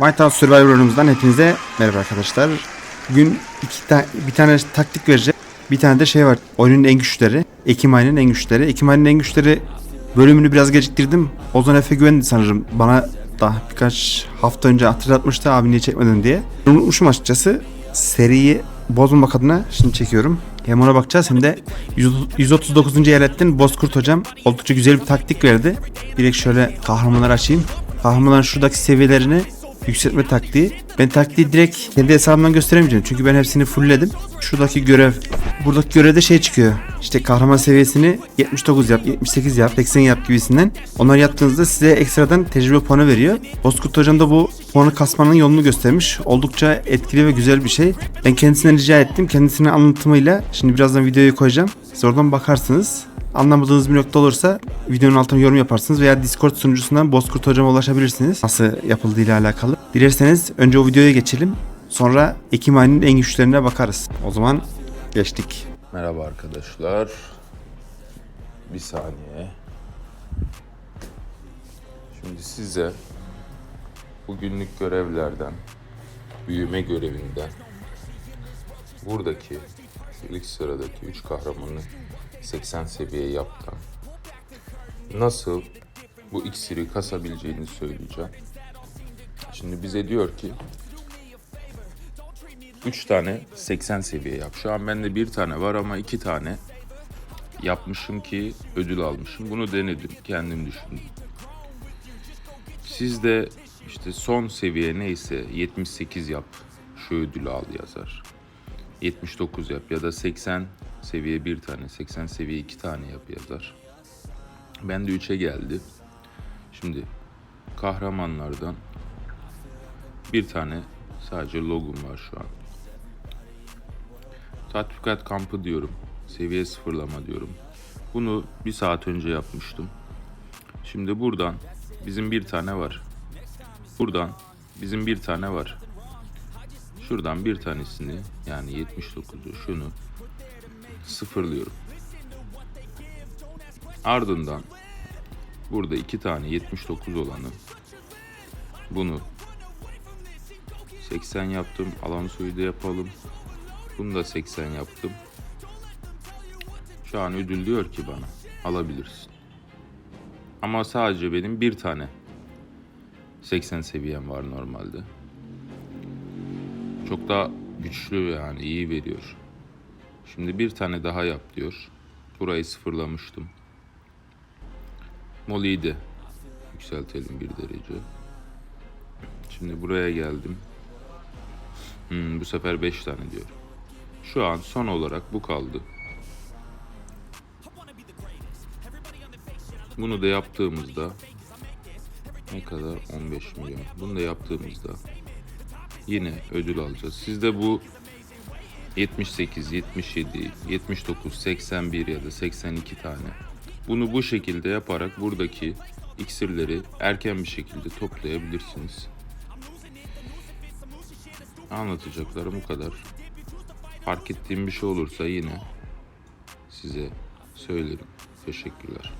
Whitehouse Survivor oyunumuzdan hepinize merhaba arkadaşlar. Bugün iki ta- bir tane taktik vereceğim. Bir tane de şey var. Oyunun en güçleri. Ekim ayının en güçleri. Ekim ayının en güçleri bölümünü biraz geciktirdim. Ozan Efe güvendi sanırım. Bana daha birkaç hafta önce hatırlatmıştı abi niye çekmedin diye. Unutmuşum açıkçası. Seriyi bozmamak adına şimdi çekiyorum. Hem ona bakacağız hem de 100 139. eyaletten Bozkurt hocam oldukça güzel bir taktik verdi. Direkt şöyle kahramanları açayım. Kahramanların şuradaki seviyelerini yükseltme taktiği. Ben taktiği direkt kendi hesabımdan gösteremeyeceğim. Çünkü ben hepsini fullledim. Şuradaki görev, buradaki görevde şey çıkıyor. İşte kahraman seviyesini 79 yap, 78 yap, 80 yap gibisinden. Onları yaptığınızda size ekstradan tecrübe puanı veriyor. Bozkurt hocam da bu puanı kasmanın yolunu göstermiş. Oldukça etkili ve güzel bir şey. Ben kendisinden rica ettim. Kendisinin anlatımıyla şimdi birazdan videoyu koyacağım. Siz oradan bakarsınız. Anlamadığınız bir nokta olursa videonun altına yorum yaparsınız veya Discord sunucusundan Bozkurt hocama ulaşabilirsiniz. Nasıl yapıldığıyla alakalı. Dilerseniz önce o videoya geçelim. Sonra Ekim ayının en güçlerine bakarız. O zaman geçtik. Merhaba arkadaşlar. Bir saniye. Şimdi size bugünlük görevlerden, büyüme görevinden, buradaki ilk sıradaki 3 kahramanı 80 seviye yaptan nasıl bu iksiri kasabileceğini söyleyeceğim. Şimdi bize diyor ki 3 tane 80 seviye yap. Şu an bende bir tane var ama iki tane yapmışım ki ödül almışım. Bunu denedim, kendim düşündüm. Siz de işte son seviye neyse 78 yap, şu ödülü al yazar. 79 yap ya da 80 seviye bir tane, 80 seviye iki tane yap yazar. Ben de 3'e geldi. Şimdi kahramanlardan bir tane sadece logum var şu an. Tatbikat kampı diyorum. Seviye sıfırlama diyorum. Bunu bir saat önce yapmıştım. Şimdi buradan bizim bir tane var. Buradan bizim bir tane var. Şuradan bir tanesini yani 79'u şunu sıfırlıyorum. Ardından burada iki tane 79 olanı bunu 80 yaptım. Alan suyu da yapalım. Bunu da 80 yaptım. Şu an ödül diyor ki bana alabilirsin. Ama sadece benim bir tane 80 seviyem var normalde. Çok da güçlü yani iyi veriyor. Şimdi bir tane daha yap diyor. Burayı sıfırlamıştım. Molly'yi de yükseltelim bir derece. Şimdi buraya geldim. Hmm, bu sefer 5 tane diyor. Şu an son olarak bu kaldı. Bunu da yaptığımızda ne kadar? 15 milyon. Bunu da yaptığımızda yine ödül alacağız. Sizde bu 78, 77, 79, 81 ya da 82 tane. Bunu bu şekilde yaparak buradaki iksirleri erken bir şekilde toplayabilirsiniz. Anlatacaklarım bu kadar. Fark ettiğim bir şey olursa yine size söylerim. Teşekkürler.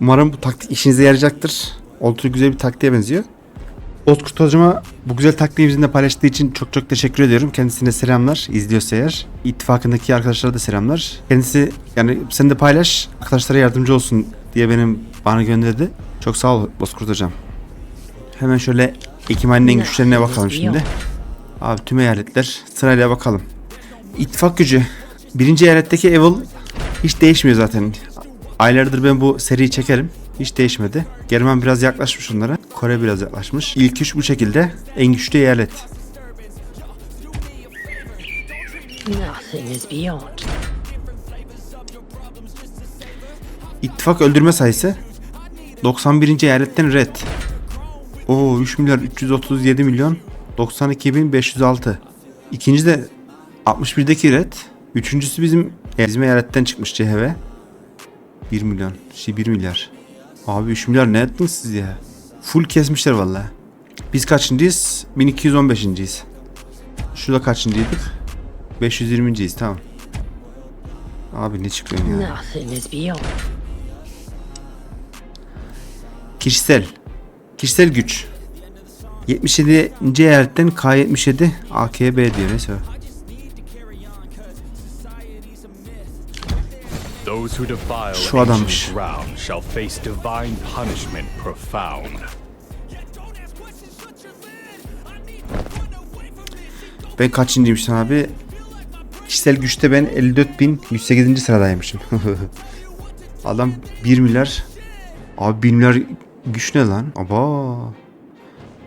Umarım bu taktik işinize yarayacaktır. Oldukça güzel bir taktiğe benziyor. Bozkurt hocama bu güzel taktiği bizimle paylaştığı için çok çok teşekkür ediyorum. Kendisine selamlar. İzliyorsa eğer. İttifakındaki arkadaşlara da selamlar. Kendisi yani sen de paylaş. Arkadaşlara yardımcı olsun diye benim bana gönderdi. Çok sağ ol Bozkurt hocam. Hemen şöyle Ekim ayının en güçlerine bakalım şimdi. Abi tüm eyaletler sırayla bakalım. İttifak gücü. Birinci eyaletteki Evil hiç değişmiyor zaten. Aylardır ben bu seriyi çekerim. Hiç değişmedi. Germen biraz yaklaşmış onlara. Kore biraz yaklaşmış. İlk üç bu şekilde. En güçlü eyalet. İttifak öldürme sayısı 91. eyaletten red. Oo 3 milyar 337 milyon 92.506. İkinci de 61'deki red. Üçüncüsü bizim bizim eyaletten çıkmış CHV. 1 milyon. Şey 1 milyar. Abi 3 milyar ne ettiniz siz ya? Full kesmişler vallahi. Biz kaçıncıyız? 1215.yiz. Şurada kaçıncıydık? 520.yiz tamam. Abi ne çıkıyor ya? Kişisel. Kişisel güç. 77. eyaletten K77 AKB diyor neyse. Those who defile Şu adammış. ancient ground shall face divine punishment profound. Ben kaçıncıymışım abi? Kişisel güçte ben 54.108. sıradaymışım. Adam 1 milyar. Abi 1 milyar güç ne lan? Aba.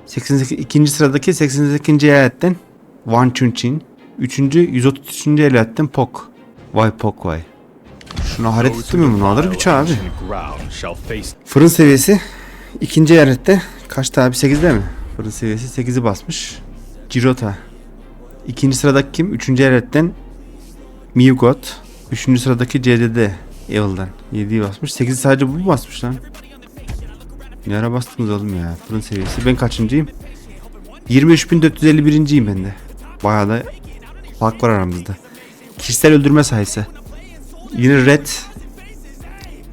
88. ikinci sıradaki 88. eyaletten Wan Chunchin. 3. 133. eyaletten Pok. Vay Pok vay. Şuna Those etti mi bunu alır güç abi. Fırın seviyesi ikinci eyalette kaçtı abi 8'de mi? Fırın seviyesi 8'i basmış. Cirota. İkinci sıradaki kim? Üçüncü eyaletten Mewgot. Üçüncü sıradaki CDD. Evil'dan. 7'yi basmış. 8'i sadece bu mu basmış lan? Ne ara bastınız oğlum ya? Fırın seviyesi. Ben kaçıncıyım? 23.451'inciyim ben de. Bayağı da fark var aramızda. Kişisel öldürme sayısı. Yine Red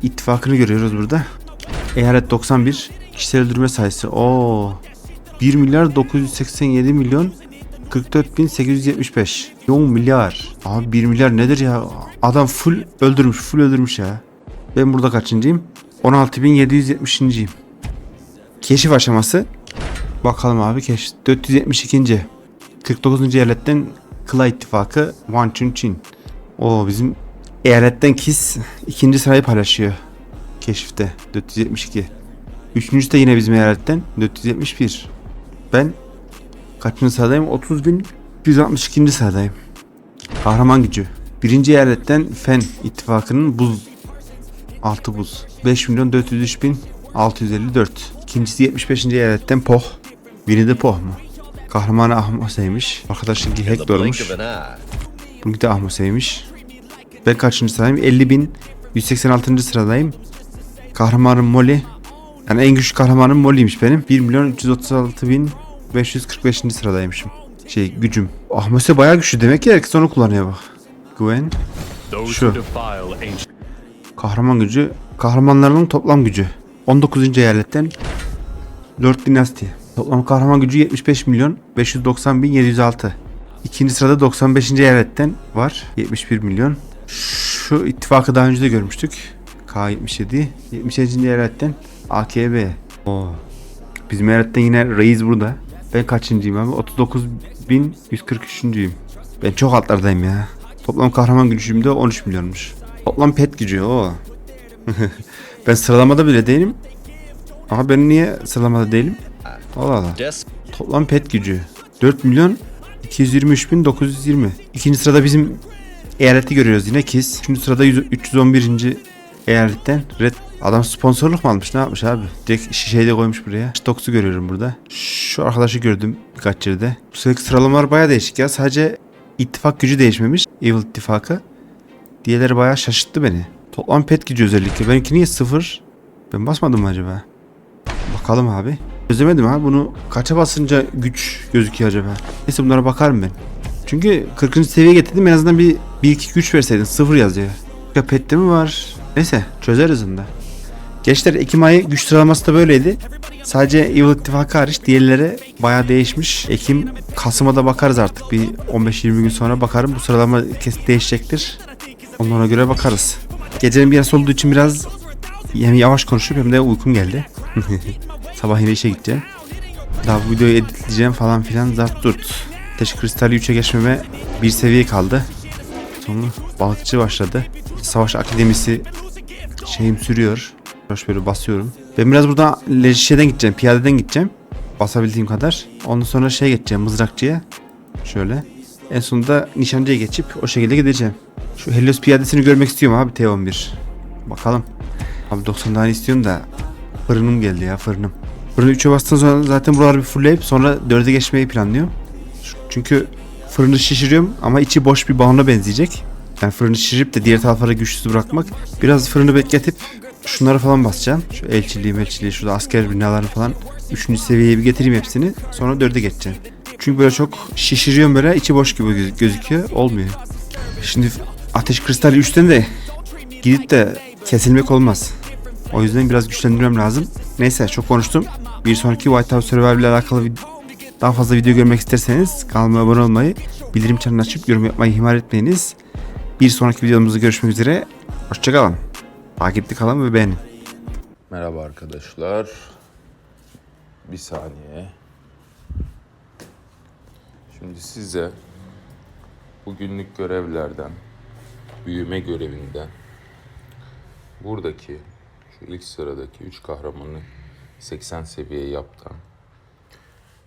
ittifakını görüyoruz burada. Eyalet 91. Kişisel öldürme sayısı. Oo. 1 milyar 987 milyon 44 bin 875. 10 milyar. Abi 1 milyar nedir ya? Adam full öldürmüş. Full öldürmüş ya. Ben burada kaçıncıyım? 16.770'inciyim. Keşif aşaması. Bakalım abi keşif. 472. 49. eyaletten Kla ittifakı Wan Chun Chin. O bizim eyaletten Kiss ikinci sırayı paylaşıyor. Keşifte 472. Üçüncüsü de yine bizim eyaletten 471. Ben kaçıncı sıradayım? 30.162. sıradayım. Kahraman gücü. Birinci eyaletten Fen ittifakının buz. Altı buz. 5 milyon 403 bin 654. İkincisi 75. eyaletten Poh. Biri de Poh mu? Kahramanı Ahmose'ymiş. Arkadaşınki Hector'muş. Bununki de Ahmose'ymiş. Ben kaçıncı sıradayım? 50 bin 186. sıradayım. Kahramanım Molly. Yani en güçlü kahramanım Molly'ymiş benim. 1 milyon 336 bin 545. sıradaymışım. Şey gücüm. Ahmose bayağı güçlü demek ki herkes onu kullanıyor bak. Gwen. ancient Kahraman gücü. Kahramanlarının toplam gücü. 19. eyaletten Lord Dynasty. Toplam kahraman gücü 75 milyon 590 bin 706. İkinci sırada 95. eyaletten var. 71 milyon. Şu ittifakı daha önce de görmüştük. K77. 77. eyaletten AKB. Oo. Bizim eyaletten yine reis burada. Ben kaçıncıyım abi? 39.143'üncüyüm. Ben çok altlardayım ya. Toplam kahraman gücüm de 13 milyonmuş. Toplam pet gücü o. ben sıralamada bile değilim. Ama ben niye sıralamada değilim? Allah Allah. Toplam pet gücü. 4 milyon 223 bin 920. İkinci sırada bizim eyaleti görüyoruz yine Kiss. Üçüncü sırada 100 311. eyaletten Red. Adam sponsorluk mu almış ne yapmış abi? Direkt şişeyi de koymuş buraya. Stoks'u görüyorum burada. Şu arkadaşı gördüm birkaç yerde. Bu sefer sıralamalar baya değişik ya. Sadece ittifak gücü değişmemiş. Evil ittifakı. Diğerleri bayağı şaşırttı beni. Toplam pet gücü özellikle. Benimki niye sıfır? Ben basmadım mı acaba? Bakalım abi. Çözemedim ha bunu kaça basınca güç gözüküyor acaba? Neyse bunlara bakarım ben. Çünkü 40. seviyeye getirdim en azından bir, bir iki güç verseydin sıfır yazıyor. Ya pette mi var? Neyse çözeriz onu da. Gençler Ekim ayı güç sıralaması da böyleydi. Sadece Evil İttifakı hariç diğerleri bayağı değişmiş. Ekim, Kasım'a da bakarız artık. Bir 15-20 gün sonra bakarım. Bu sıralama kesin değişecektir. Onlara göre bakarız. Gecenin bir yarısı olduğu için biraz hem yavaş konuşup hem de uykum geldi. Sabah yine işe gideceğim. Daha bu videoyu editleyeceğim falan filan zart durt. Ateş kristali 3'e geçmeme bir seviye kaldı. Sonra balıkçı başladı. Savaş akademisi şeyim sürüyor. Boş böyle basıyorum. Ben biraz burada leşeden gideceğim. Piyadeden gideceğim. Basabildiğim kadar. Ondan sonra şey geçeceğim mızrakçıya. Şöyle. En sonunda nişancıya geçip o şekilde gideceğim. Şu Helios piyadesini görmek istiyorum abi T11. Bakalım. Abi 90 tane istiyorum da fırınım geldi ya fırınım. Fırını 3'e bastıktan sonra zaten buraları bir fullleyip sonra 4'e geçmeyi planlıyorum. Çünkü fırını şişiriyorum ama içi boş bir balona benzeyecek. Yani fırını şişirip de diğer taraflara güçsüz bırakmak. Biraz fırını bekletip şunları falan basacağım. Şu elçiliği melçiliği şurada asker binalarını falan 3. seviyeye bir getireyim hepsini. Sonra 4'e geçeceğim. Çünkü böyle çok şişiriyorum böyle içi boş gibi göz- gözüküyor. Olmuyor. Şimdi ateş kristali 3'ten de gidip de kesilmek olmaz. O yüzden biraz güçlendirmem lazım. Neyse çok konuştum. Bir sonraki White House Survival ile alakalı Daha fazla video görmek isterseniz kanalıma abone olmayı, bildirim çanını açıp yorum yapmayı ihmal etmeyiniz. Bir sonraki videomuzda görüşmek üzere. Hoşçakalın. Takipte kalın ve beğenin. Merhaba arkadaşlar. Bir saniye. Şimdi size bugünlük görevlerden, büyüme görevinden, buradaki ilk sıradaki 3 kahramanı 80 seviye yaptan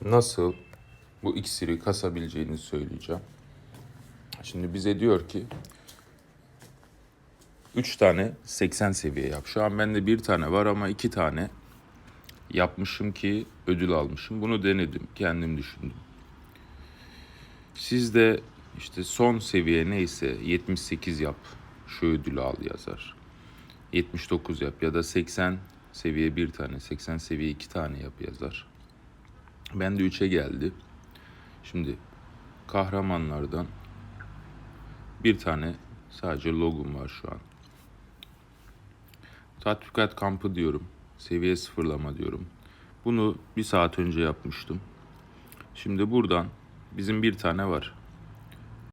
nasıl bu iksiri kasabileceğini söyleyeceğim. Şimdi bize diyor ki 3 tane 80 seviye yap. Şu an bende bir tane var ama iki tane yapmışım ki ödül almışım. Bunu denedim. Kendim düşündüm. Siz de işte son seviye neyse 78 yap. Şu ödülü al yazar. 79 yap ya da 80 seviye bir tane, 80 seviye iki tane yap yazar. Ben de 3'e geldi. Şimdi kahramanlardan bir tane sadece logum var şu an. Tatbikat kampı diyorum. Seviye sıfırlama diyorum. Bunu bir saat önce yapmıştım. Şimdi buradan bizim bir tane var.